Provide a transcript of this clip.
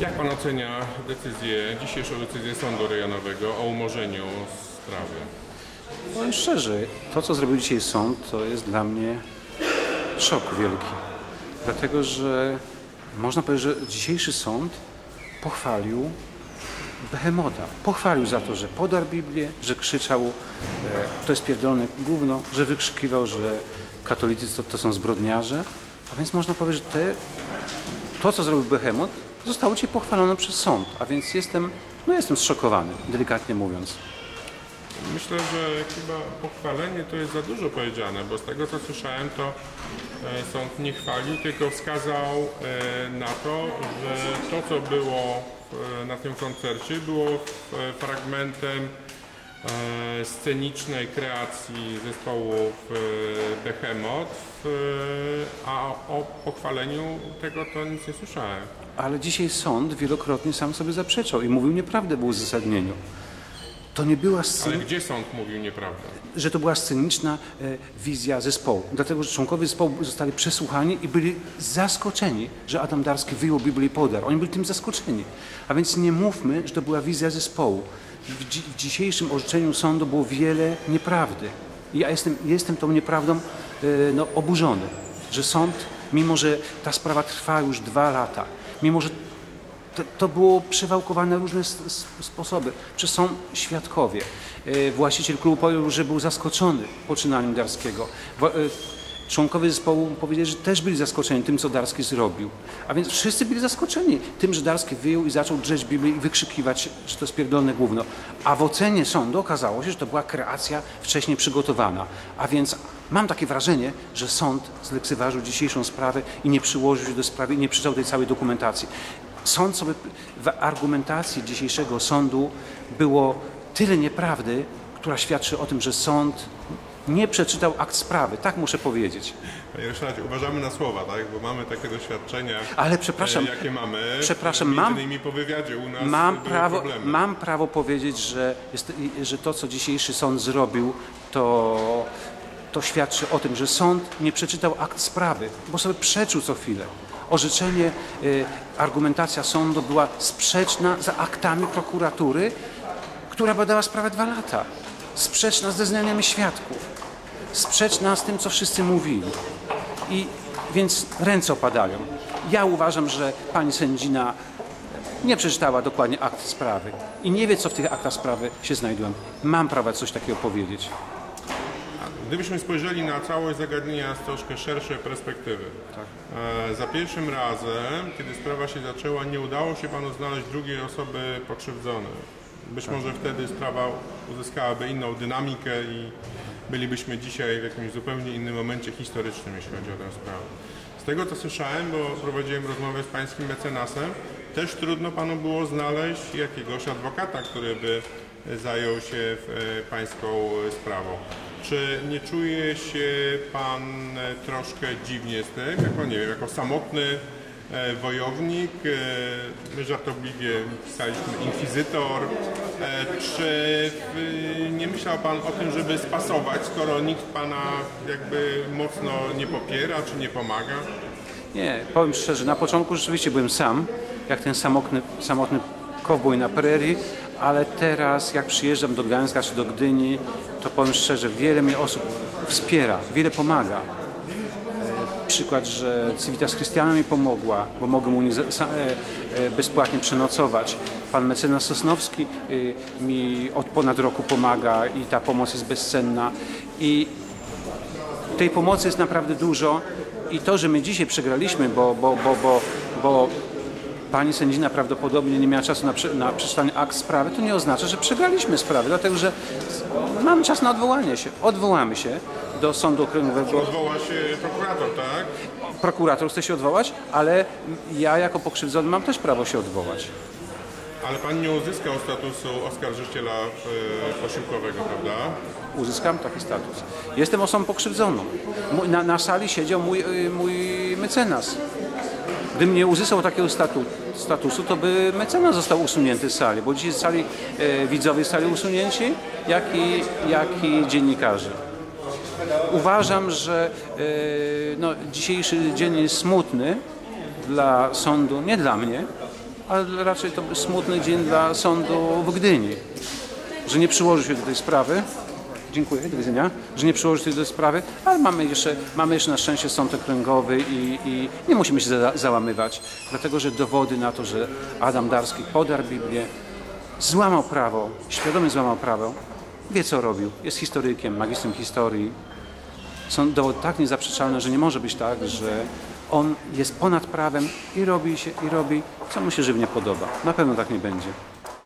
Jak pan ocenia decyzję, dzisiejszą decyzję Sądu Rejonowego o umorzeniu sprawy? Powiem szczerze, to co zrobił dzisiaj sąd, to jest dla mnie szok wielki. Dlatego, że można powiedzieć, że dzisiejszy sąd pochwalił Behemota. Pochwalił za to, że podarł Biblię, że krzyczał, e, to jest pierdolone gówno, że wykrzykiwał, że katolicy to, to są zbrodniarze. A więc można powiedzieć, że te, to, co zrobił Behemot, zostało dzisiaj pochwalone przez sąd. A więc jestem, no jestem zszokowany, delikatnie mówiąc. Myślę, że chyba pochwalenie to jest za dużo powiedziane, bo z tego co słyszałem, to e, sąd nie chwalił, tylko wskazał e, na to, że to co było na tym koncercie było f- fragmentem e, scenicznej kreacji zespołu w, Behemoth, w, a o pochwaleniu tego to nic nie słyszałem. Ale dzisiaj sąd wielokrotnie sam sobie zaprzeczał i mówił nieprawdę w uzasadnieniu. To nie była Ale scena, gdzie sąd mówił nieprawdę? że to była sceniczna e, wizja zespołu. Dlatego, że członkowie zespołu zostali przesłuchani i byli zaskoczeni, że Adam Darski wyjął Biblię i podarł. Oni byli tym zaskoczeni. A więc nie mówmy, że to była wizja zespołu. W, dzi- w dzisiejszym orzeczeniu sądu było wiele nieprawdy. I ja jestem, jestem tą nieprawdą e, no, oburzony, że sąd, mimo że ta sprawa trwa już dwa lata, mimo że to, to było przewałkowane różne sposoby. Przecież są świadkowie. E, Właściciel klubu powiedział, że był zaskoczony poczynaniem Darskiego. Wa- e, Członkowie zespołu powiedzieli, że też byli zaskoczeni tym, co Darski zrobił. A więc wszyscy byli zaskoczeni tym, że Darski wyjął i zaczął drzeć Biblię i wykrzykiwać, że to jest pierdolne gówno. A w ocenie sądu okazało się, że to była kreacja wcześniej przygotowana. A więc mam takie wrażenie, że sąd zlekceważył dzisiejszą sprawę i nie przyłożył się do sprawy i nie przeczytał tej całej dokumentacji. Sąd sobie w argumentacji dzisiejszego sądu było tyle nieprawdy, która świadczy o tym, że sąd nie przeczytał akt sprawy. Tak muszę powiedzieć. Panie Ryszardzie, uważamy na słowa, tak? Bo mamy takie doświadczenia, Ale przepraszam, e, jakie mamy. przepraszam, mam- po wywiadzie u nas mam prawo, problemy. mam prawo powiedzieć, że, jest, że to, co dzisiejszy sąd zrobił, to, to świadczy o tym, że sąd nie przeczytał akt sprawy, bo sobie przeczył co chwilę. Orzeczenie, y, argumentacja sądu była sprzeczna z aktami prokuratury, która badała sprawę dwa lata. Sprzeczna z zeznaniami świadków. Sprzeczna z tym, co wszyscy mówili. I więc ręce opadają. Ja uważam, że pani sędzina nie przeczytała dokładnie akt sprawy i nie wie, co w tych aktach sprawy się znajdują. Mam prawo coś takiego powiedzieć. Gdybyśmy spojrzeli na całość zagadnienia z troszkę szerszej perspektywy. E, za pierwszym razem, kiedy sprawa się zaczęła, nie udało się panu znaleźć drugiej osoby pokrzywdzonej. Być może wtedy sprawa uzyskałaby inną dynamikę i bylibyśmy dzisiaj w jakimś zupełnie innym momencie historycznym, jeśli chodzi o tę sprawę. Z tego co słyszałem, bo prowadziłem rozmowę z pańskim mecenasem, też trudno panu było znaleźć jakiegoś adwokata, który by zajął się e, pańską sprawą. Czy nie czuje się pan e, troszkę dziwnie z tym, jako nie wiem, jako samotny e, wojownik, my żartobliwie pisaliśmy inkwizytor, czy e, nie myślał pan o tym, żeby spasować, skoro nikt pana jakby mocno nie popiera, czy nie pomaga? Nie, powiem szczerze, na początku rzeczywiście byłem sam, jak ten samotny, samotny kowboj na prerii, ale teraz jak przyjeżdżam do Gdańska czy do Gdyni, to powiem szczerze, wiele mnie osób wspiera, wiele pomaga. Przykład, że Civitas Christiana mi pomogła, bo mogę u nich e, e, bezpłatnie przenocować. Pan mecenas Sosnowski e, mi od ponad roku pomaga i ta pomoc jest bezcenna. I tej pomocy jest naprawdę dużo i to, że my dzisiaj przegraliśmy, bo, bo, bo, bo, bo pani sędzina prawdopodobnie nie miała czasu na, na przeczytanie akt sprawy, to nie oznacza, że przegraliśmy sprawę, dlatego że mamy czas na odwołanie się. Odwołamy się do sądu okręgowego. Odwoła się prokurator, tak? Prokurator chce się odwołać, ale ja jako pokrzywdzony mam też prawo się odwołać. Ale pan nie uzyskał statusu oskarżyciela e, posiłkowego, prawda? Uzyskam taki status. Jestem osobą pokrzywdzoną. Na, na sali siedział mój, y, mój mecenas. Gdybym nie uzyskał takiego statu, statusu, to by mecenas został usunięty z sali, bo dzisiaj z sali e, widzowie zostali usunięci, jak i, jak i dziennikarze. Uważam, że e, no, dzisiejszy dzień jest smutny dla sądu, nie dla mnie, ale raczej to smutny dzień dla sądu w Gdyni, że nie przyłoży się do tej sprawy. Dziękuję, do widzenia. Że nie przyłoży się do tej sprawy, ale mamy jeszcze, mamy jeszcze na szczęście sąd okręgowy i, i nie musimy się za, załamywać, dlatego że dowody na to, że Adam Darski podarł Biblię, złamał prawo, świadomie złamał prawo, wie co robił, jest historykiem, magistrem historii, są dowody tak niezaprzeczalne, że nie może być tak, że on jest ponad prawem i robi się i robi, co mu się żywnie podoba. Na pewno tak nie będzie.